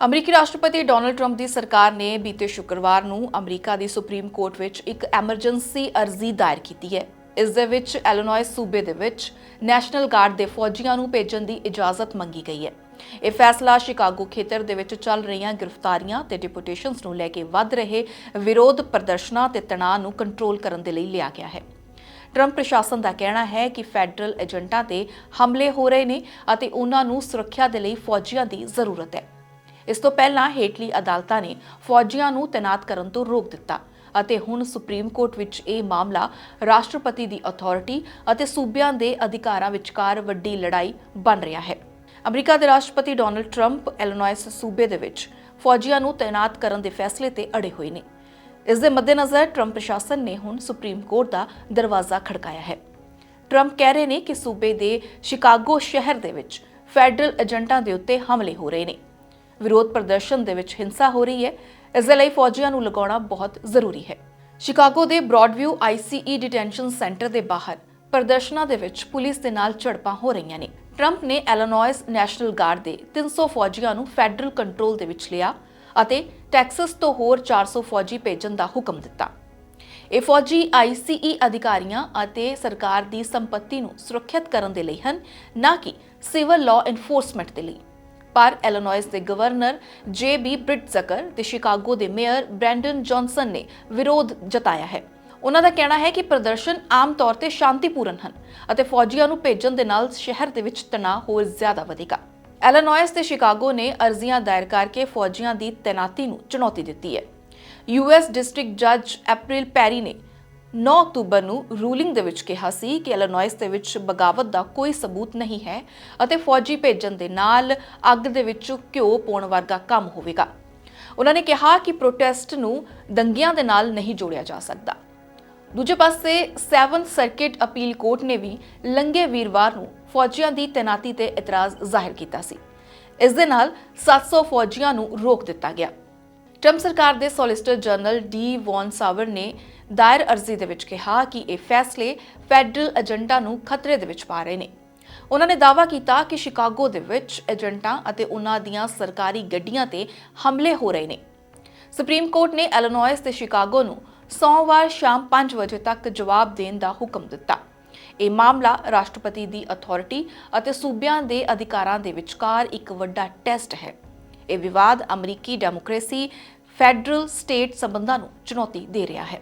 ਅਮਰੀਕੀ ਰਾਸ਼ਟਰਪਤੀ Donald Trump ਦੀ ਸਰਕਾਰ ਨੇ ਬੀਤੇ ਸ਼ੁੱਕਰਵਾਰ ਨੂੰ ਅਮਰੀਕਾ ਦੀ ਸੁਪਰੀਮ ਕੋਰਟ ਵਿੱਚ ਇੱਕ ਐਮਰਜੈਂਸੀ ਅਰਜ਼ੀ ਦਾਇਰ ਕੀਤੀ ਹੈ। ਇਸ ਦੇ ਵਿੱਚ ਐਲੀਨੋਇਸ ਸੂਬੇ ਦੇ ਵਿੱਚ ਨੈਸ਼ਨਲ ਗਾਰਡ ਦੇ ਫੌਜੀਆਂ ਨੂੰ ਭੇਜਣ ਦੀ ਇਜਾਜ਼ਤ ਮੰਗੀ ਗਈ ਹੈ। ਇਹ ਫੈਸਲਾ ਸ਼ਿਕਾਗੋ ਖੇਤਰ ਦੇ ਵਿੱਚ ਚੱਲ ਰਹੀਆਂ ਗ੍ਰਿਫਤਾਰੀਆਂ ਤੇ ਡਿਪੂਟੇਸ਼ਨਸ ਨੂੰ ਲੈ ਕੇ ਵੱਧ ਰਹੇ ਵਿਰੋਧ ਪ੍ਰਦਰਸ਼ਨਾਂ ਤੇ ਤਣਾਅ ਨੂੰ ਕੰਟਰੋਲ ਕਰਨ ਦੇ ਲਈ ਲਿਆ ਗਿਆ ਹੈ। ਟਰੰਪ ਪ੍ਰਸ਼ਾਸਨ ਦਾ ਕਹਿਣਾ ਹੈ ਕਿ ਫੈਡਰਲ ਏਜੰਟਾਂ ਤੇ ਹਮਲੇ ਹੋ ਰਹੇ ਨੇ ਅਤੇ ਉਹਨਾਂ ਨੂੰ ਸੁਰੱਖਿਆ ਦੇ ਲਈ ਫੌਜੀਆਂ ਦੀ ਜ਼ਰੂਰਤ ਹੈ। ਇਸ ਤੋਂ ਪਹਿਲਾਂ ਹੇਠਲੀ ਅਦਾਲਤਾਂ ਨੇ ਫੌਜੀਆਂ ਨੂੰ ਤੈਨਾਤ ਕਰਨ ਤੋਂ ਰੋਕ ਦਿੱਤਾ ਅਤੇ ਹੁਣ ਸੁਪਰੀਮ ਕੋਰਟ ਵਿੱਚ ਇਹ ਮਾਮਲਾ ਰਾਸ਼ਟਰਪਤੀ ਦੀ ਅਥਾਰਟੀ ਅਤੇ ਸੂਬਿਆਂ ਦੇ ਅਧਿਕਾਰਾਂ ਵਿਚਕਾਰ ਵੱਡੀ ਲੜਾਈ ਬਣ ਰਿਹਾ ਹੈ। ਅਮਰੀਕਾ ਦੇ ਰਾਸ਼ਟਰਪਤੀ ਡੋਨਲਡ ਟਰੰਪ ਇਲੀਨੋਇਸ ਸੂਬੇ ਦੇ ਵਿੱਚ ਫੌਜੀਆਂ ਨੂੰ ਤਾਇਨਾਤ ਕਰਨ ਦੇ ਫੈਸਲੇ ਤੇ ਅੜੇ ਹੋਏ ਨੇ। ਇਸ ਦੇ ਮੱਦੇਨਜ਼ਰ ਟਰੰਪ ਪ੍ਰਸ਼ਾਸਨ ਨੇ ਹੁਣ ਸੁਪਰੀਮ ਕੋਰਟ ਦਾ ਦਰਵਾਜ਼ਾ ਖੜਕਾਇਆ ਹੈ। ਟਰੰਪ ਕਹਿ ਰਹੇ ਨੇ ਕਿ ਸੂਬੇ ਦੇ ਸ਼ਿਕਾਗੋ ਸ਼ਹਿਰ ਦੇ ਵਿੱਚ ਫੈਡਰਲ ਏਜੰਟਾਂ ਦੇ ਉੱਤੇ ਹਮਲੇ ਹੋ ਰਹੇ ਨੇ। ਵਿਰੋਧ ਪ੍ਰਦਰਸ਼ਨ ਦੇ ਵਿੱਚ ਹਿੰਸਾ ਹੋ ਰਹੀ ਹੈ। ਇਸ ਦੇ ਲਈ ਫੌਜੀਆਂ ਨੂੰ ਲਗਾਉਣਾ ਬਹੁਤ ਜ਼ਰੂਰੀ ਹੈ। ਸ਼ਿਕਾਗੋ ਦੇ ਬ੍ਰੌਡਵਿਊ ਆਈਸੀਈ ਡਿਟੈਂਸ਼ਨ ਸੈਂਟਰ ਦੇ ਬਾਹਰ ਪ੍ਰਦਰਸ਼ਨਾਂ ਦੇ ਵਿੱਚ ਪੁਲਿਸ ਦੇ ਨਾਲ ਝੜਪਾਂ ਹੋ ਰਹੀਆਂ ਨੇ। ਟਰੰਪ ਨੇ ਐਲੀਨੋਇਸ ਨੈਸ਼ਨਲ ਗਾਰਡ ਦੇ 300 ਫੌਜੀਆਂ ਨੂੰ ਫੈਡਰਲ ਕੰਟਰੋਲ ਦੇ ਵਿੱਚ ਲਿਆ ਅਤੇ ਟੈਕਸਸ ਤੋਂ ਹੋਰ 400 ਫੌਜੀ ਭੇਜਣ ਦਾ ਹੁਕਮ ਦਿੱਤਾ। ਇਹ ਫੌਜੀ ਆਈਸੀਈ ਅਧਿਕਾਰੀਆਂ ਅਤੇ ਸਰਕਾਰ ਦੀ ਸੰਪਤੀ ਨੂੰ ਸੁਰੱਖਿਅਤ ਕਰਨ ਦੇ ਲਈ ਹਨ, ਨਾ ਕਿ ਸਿਵਲ ਲਾਅ ਐਨਫੋਰਸਮੈਂਟ ਦੇ ਲਈ। ਪਰ ਇਲੀਨੋਇਸ ਦੇ ਗਵਰਨਰ ਜੇ ਬੀ ਬ੍ਰਿਟਜ਼ਕਰ ਤੇ ਸ਼ਿਕਾਗੋ ਦੇ ਮੇਅਰ ਬ੍ਰੈਂਡਨ ਜੌਨਸਨ ਨੇ ਵਿਰੋਧ ਜਤਾਇਆ ਹੈ। ਉਹਨਾਂ ਦਾ ਕਹਿਣਾ ਹੈ ਕਿ ਪ੍ਰਦਰਸ਼ਨ ਆਮ ਤੌਰ ਤੇ ਸ਼ਾਂਤੀਪੂਰਨ ਹਨ ਅਤੇ ਫੌਜੀਆਂ ਨੂੰ ਭੇਜਣ ਦੇ ਨਾਲ ਸ਼ਹਿਰ ਦੇ ਵਿੱਚ ਤਣਾਅ ਹੋਰ ਜ਼ਿਆਦਾ ਵਧੇਗਾ। ਇਲੀਨੋਇਸ ਤੇ ਸ਼ਿਕਾਗੋ ਨੇ ਅਰਜ਼ੀਆਂ ਦਾਇਰ ਕਰਕੇ ਫੌਜੀਆਂ ਦੀ ਤੈਨਾਤੀ ਨੂੰ ਚੁਣੌਤੀ ਦਿੱਤੀ ਹੈ। ਯੂਐਸ ਡਿਸਟ੍ਰਿਕਟ ਜੱਜ ਐਪ੍ਰਿਲ ਪੈਰੀ ਨੇ 9 ਅਕਤੂਬਰ ਨੂੰ ਰੂਲਿੰਗ ਦੇ ਵਿੱਚ ਕਿਹਾ ਸੀ ਕਿ ਇਲੀਨੋਇਸ ਦੇ ਵਿੱਚ ਬਗਾਵਤ ਦਾ ਕੋਈ ਸਬੂਤ ਨਹੀਂ ਹੈ ਅਤੇ ਫੌਜੀ ਭੇਜਣ ਦੇ ਨਾਲ ਅੱਗ ਦੇ ਵਿੱਚ ਘਿਓ ਪਾਉਣ ਵਰਗਾ ਕੰਮ ਹੋਵੇਗਾ। ਉਹਨਾਂ ਨੇ ਕਿਹਾ ਕਿ ਪ੍ਰੋਟੈਸਟ ਨੂੰ ਦੰਗਿਆਂ ਦੇ ਨਾਲ ਨਹੀਂ ਜੋੜਿਆ ਜਾ ਸਕਦਾ। ਦੂਜੇ ਪਾਸੇ 7th ਸਰਕਿਟ ਅਪੀਲ ਕੋਰਟ ਨੇ ਵੀ ਲੰਗੇ ਵੀਰਵਾਰ ਨੂੰ ਫੌਜੀਆਂ ਦੀ ਤੈਨਾਤੀ ਤੇ ਇਤਰਾਜ਼ ਜ਼ਾਹਿਰ ਕੀਤਾ ਸੀ। ਇਸ ਦੇ ਨਾਲ 700 ਫੌਜੀਆਂ ਨੂੰ ਰੋਕ ਦਿੱਤਾ ਗਿਆ। ਟਰੰਪ ਸਰਕਾਰ ਦੇ solicitor general D John Sauer ਨੇ ਦਾਇਰ ਅਰਜ਼ੀ ਦੇ ਵਿੱਚ ਕਿਹਾ ਕਿ ਇਹ ਫੈਸਲੇ ਫੈਡਰਲ ਏਜੰਟਾਂ ਨੂੰ ਖਤਰੇ ਦੇ ਵਿੱਚ ਪਾ ਰਹੇ ਨੇ। ਉਹਨਾਂ ਨੇ ਦਾਅਵਾ ਕੀਤਾ ਕਿ ਸ਼ਿਕਾਗੋ ਦੇ ਵਿੱਚ ਏਜੰਟਾਂ ਅਤੇ ਉਹਨਾਂ ਦੀਆਂ ਸਰਕਾਰੀ ਗੱਡੀਆਂ ਤੇ ਹਮਲੇ ਹੋ ਰਹੇ ਨੇ। ਸੁਪਰੀਮ ਕੋਰਟ ਨੇ ਇਲੀਨੋਇਸ ਤੇ ਸ਼ਿਕਾਗੋ ਨੂੰ ਸੋਮਵਾਰ ਸ਼ਾਮ 5 ਵਜੇ ਤੱਕ ਜਵਾਬ ਦੇਣ ਦਾ ਹੁਕਮ ਦਿੱਤਾ। ਇਹ ਮਾਮਲਾ ਰਾਸ਼ਟਰਪਤੀ ਦੀ ਅਥਾਰਟੀ ਅਤੇ ਸੂਬਿਆਂ ਦੇ ਅਧਿਕਾਰਾਂ ਦੇ ਵਿਚਕਾਰ ਇੱਕ ਵੱਡਾ ਟੈਸਟ ਹੈ। ਇਹ ਵਿਵਾਦ ਅਮਰੀਕੀ ਡੈਮੋਕ੍ਰੇਸੀ ਫੈਡਰਲ ਸਟੇਟ ਸੰਬੰਧਾਂ ਨੂੰ ਚੁਣੌਤੀ ਦੇ ਰਿਹਾ ਹੈ।